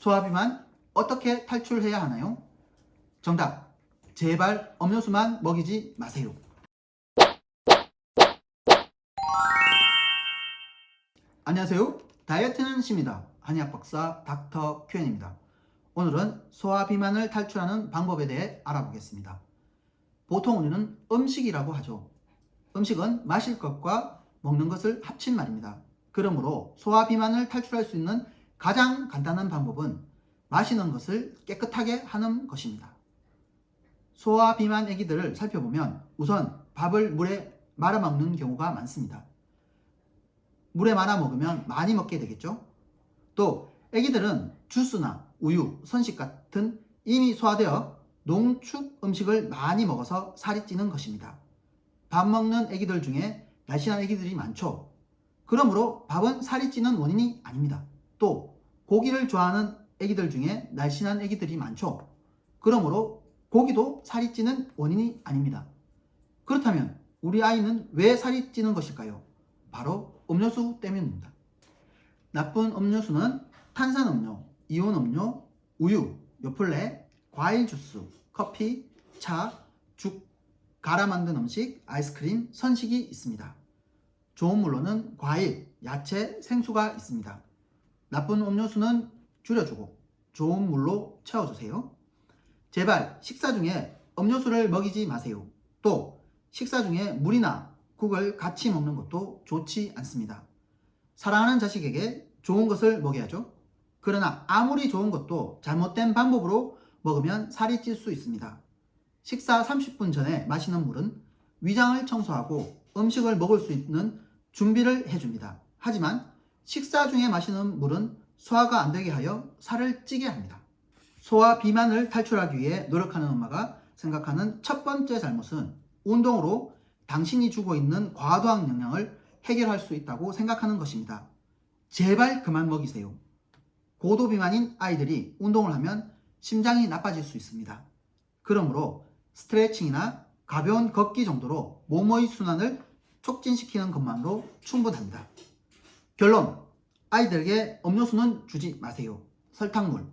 소화비만 어떻게 탈출해야 하나요? 정답. 제발 음료수만 먹이지 마세요. 안녕하세요. 다이어트는 쉽니다. 한의학 박사 닥터 큐엔입니다. 오늘은 소화 비만을 탈출하는 방법에 대해 알아보겠습니다. 보통 우리는 음식이라고 하죠. 음식은 마실 것과 먹는 것을 합친 말입니다. 그러므로 소화 비만을 탈출할 수 있는 가장 간단한 방법은 마시는 것을 깨끗하게 하는 것입니다. 소화 비만 아기들을 살펴보면 우선 밥을 물에 말아 먹는 경우가 많습니다. 물에 말아 먹으면 많이 먹게 되겠죠? 또 아기들은 주스나 우유, 선식 같은 이미 소화되어 농축 음식을 많이 먹어서 살이 찌는 것입니다. 밥 먹는 아기들 중에 날씬한 아기들이 많죠. 그러므로 밥은 살이 찌는 원인이 아닙니다. 또 고기를 좋아하는 아기들 중에 날씬한 아기들이 많죠. 그러므로 고기도 살이 찌는 원인이 아닙니다. 그렇다면 우리 아이는 왜 살이 찌는 것일까요? 바로 음료수 때문입니다. 나쁜 음료수는 탄산음료, 이온음료, 우유, 요플레, 과일 주스, 커피, 차, 죽, 갈아 만든 음식, 아이스크림, 선식이 있습니다. 좋은 물로는 과일, 야채, 생수가 있습니다. 나쁜 음료수는 줄여주고 좋은 물로 채워주세요. 제발 식사 중에 음료수를 먹이지 마세요. 또 식사 중에 물이나 국을 같이 먹는 것도 좋지 않습니다. 사랑하는 자식에게 좋은 것을 먹여야죠. 그러나 아무리 좋은 것도 잘못된 방법으로 먹으면 살이 찔 수 있습니다. 식사 30분 전에 마시는 물은 위장을 청소하고 음식을 먹을 수 있는 준비를 해줍니다. 하지만 식사 중에 마시는 물은 소화가 안 되게 하여 살을 찌게 합니다. 소화 비만을 탈출하기 위해 노력하는 엄마가 생각하는 첫 번째 잘못은 운동으로 당신이 주고 있는 과도한 영양을 해결할 수 있다고 생각하는 것입니다. 제발 그만 먹이세요. 고도 비만인 아이들이 운동을 하면 심장이 나빠질 수 있습니다. 그러므로 스트레칭이나 가벼운 걷기 정도로 몸의 순환을 촉진시키는 것만으로 충분합니다. 결론, 아이들에게 음료수는 주지 마세요. 설탕물,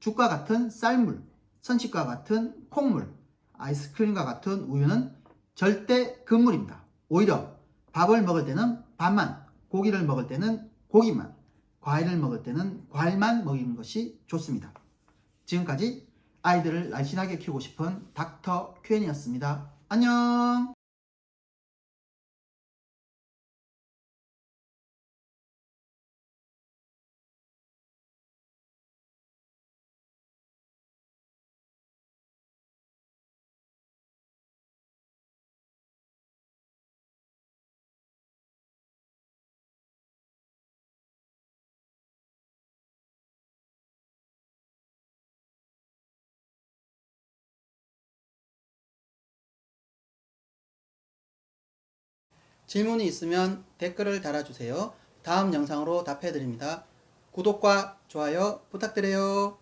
죽과 같은 쌀물, 선식과 같은 콩물, 아이스크림과 같은 우유는 절대 금물입니다. 오히려 밥을 먹을 때는 밥만, 고기를 먹을 때는 고기만, 과일을 먹을 때는 과일만 먹이는 것이 좋습니다. 지금까지 아이들을 날씬하게 키우고 싶은 닥터 큐엔이었습니다. 안녕! 질문이 있으면 댓글을 달아주세요. 다음 영상으로 답해드립니다. 구독과 좋아요 부탁드려요.